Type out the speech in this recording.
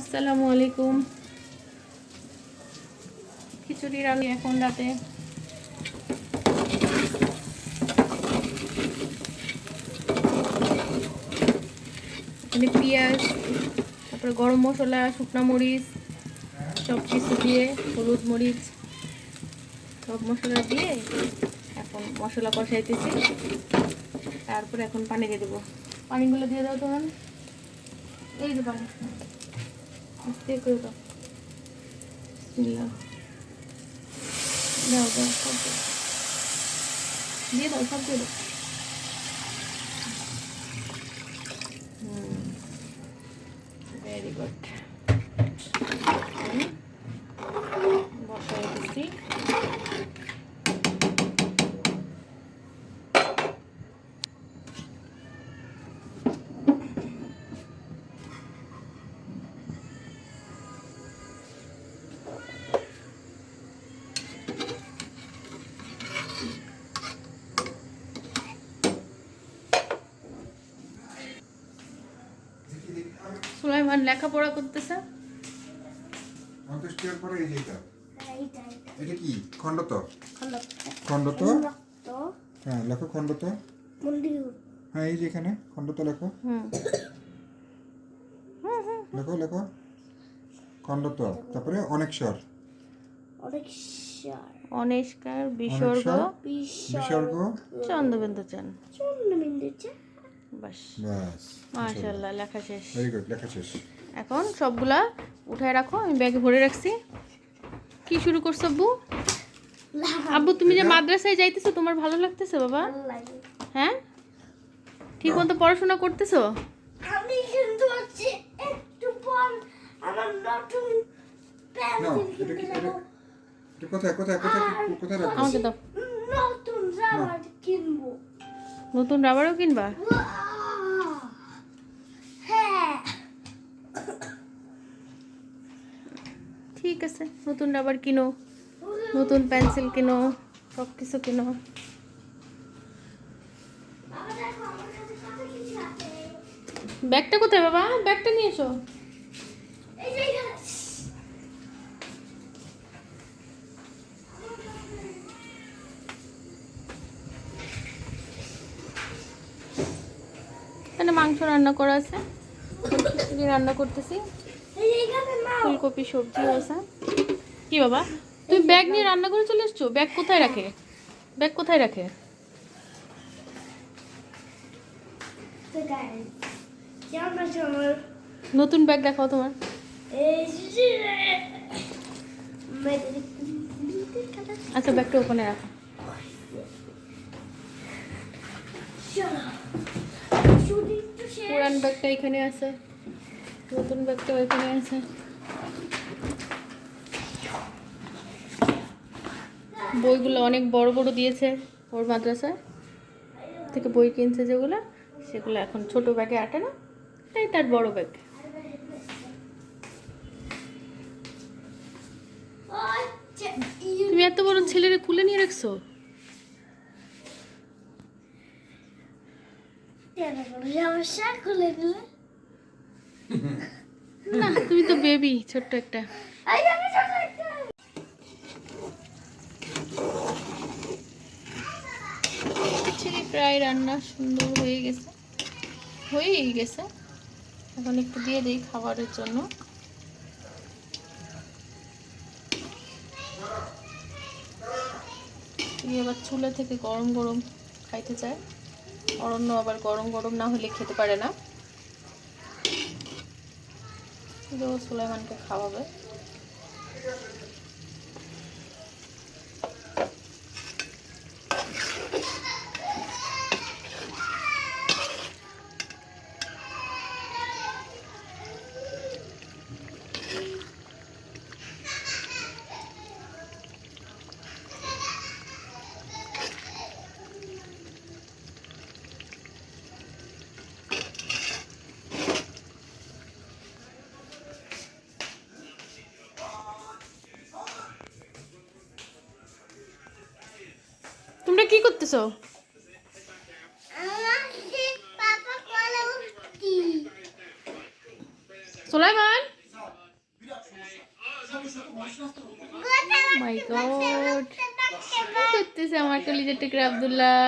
আসসালামু আলাইকুম। খিচুড়ি রান্না এখন রাতে। এখানে পেঁয়াজ, তারপরে গরম মশলা, শুকনা মরিচ, সব কিছু দিয়ে, হলুদ মরিচ, সব মশলা দিয়ে এখন মশলা কষাইতেছি। তারপরে এখন পানি দিয়ে দেবো। পানিগুলো দিয়ে দাও তোমার এই যে পানি। আস্তে করে দাও বিসমিল্লাহ। দাও দাও সব দাও দিয়ে দাও সব দিয়ে দাও ভেরি গুড বসাই দিচ্ছি সুলাইমান লেখাপড়া করতেছে? পঞ্চাশ পরে এই যে এটা। এইটা এইটা। এটা কি? খণ্ডত? খণ্ডত। হ্যাঁ লেখো খণ্ডত। হ্যাঁ এই যে এখানে খণ্ডত লেখো। হুম। লেখো লেখো। খণ্ডত তারপরে অনেক স্বর অনেক অনেস্কার বিসর্গ বিসর্গ। বিসর্গ। চন্দ্রবিন্দু চান। চন্দ্র মিন্দিছে বাস। ব্যাস মাশাল্লাহ লেখা শেষ। ভেরি গুড লেখা শেষ। এখন সবগুলা উঠায় রাখো আমি ব্যাগে ভরে রাখছি। কি শুরু করছ আব্বু? আব্বু তুমি যে মাদ্রাসায় যাইতেছো তোমার ভালো লাগতেছে বাবা? হ্যাঁ? ঠিক মতো পড়াশোনা করতেছো? আমি কিন্তু হচ্ছে একটু পর আমার নতুন পেন্সিল কিনতে এটা কোথায় কোথায় কোথায় কোথায় রাখব? আমাকে দাও। নতুন রাবার কিনবো। নতুন রাবারও কিনবা Wow! হ্যাঁ ঠিক আছে, নতুন রাবার কিনো, নতুন পেন্সিল কিনো সব কিছু কিনো। ব্যাগটা কোথায় বাবা? ব্যাগটা নিয়ে এসো। মাংস রান্না করা আছে। রান্না করতেছি। ফুলকপি সবজিও আছে কি বাবা? তুমি ব্যাগ নিয়ে রান্না করে চলে এসছো? ব্যাগ কোথায় রাখে? ব্যাগ কোথায় রাখে? কেমন আছো? নতুন ব্যাগ দেখাও তোমার। আচ্ছা ব্যাগটা ওখানে রাখো। পুরান ব্যাগটা এখানে আছে। নতুন ব্যাগটাও এখানে আছে। বইগুলো অনেক বড় বড় দিয়েছে ওর মাদ্রাসায়। থেকে বই কিনছে যেগুলো, সেগুলো এখন ছোট ব্যাগে আটে না তাই তার বড় ব্যাগ। তুমি এত বড় ছেলেরে খুলে নিয়ে রাখছো? সমস্যা খুলে দিলে না তুমি তো বেবি ছোট্ট একটা। খিচুড়ি প্রায় রান্না সুন্দর হয়ে গেছে। হয়েই গেছে। এখন একটু দিয়ে দিই খাবারের জন্য। আবার চুলা থেকে গরম গরম খাইতে চায়। অরণ্য আবার গরম গরম না হলে খেতে পারে না। সুলাইমানকে খাওয়াবে। কি করতেছো? সোলাইমান? মাই গড করতেছে আমার কলিজের টুকরা আব্দুল্লাহ?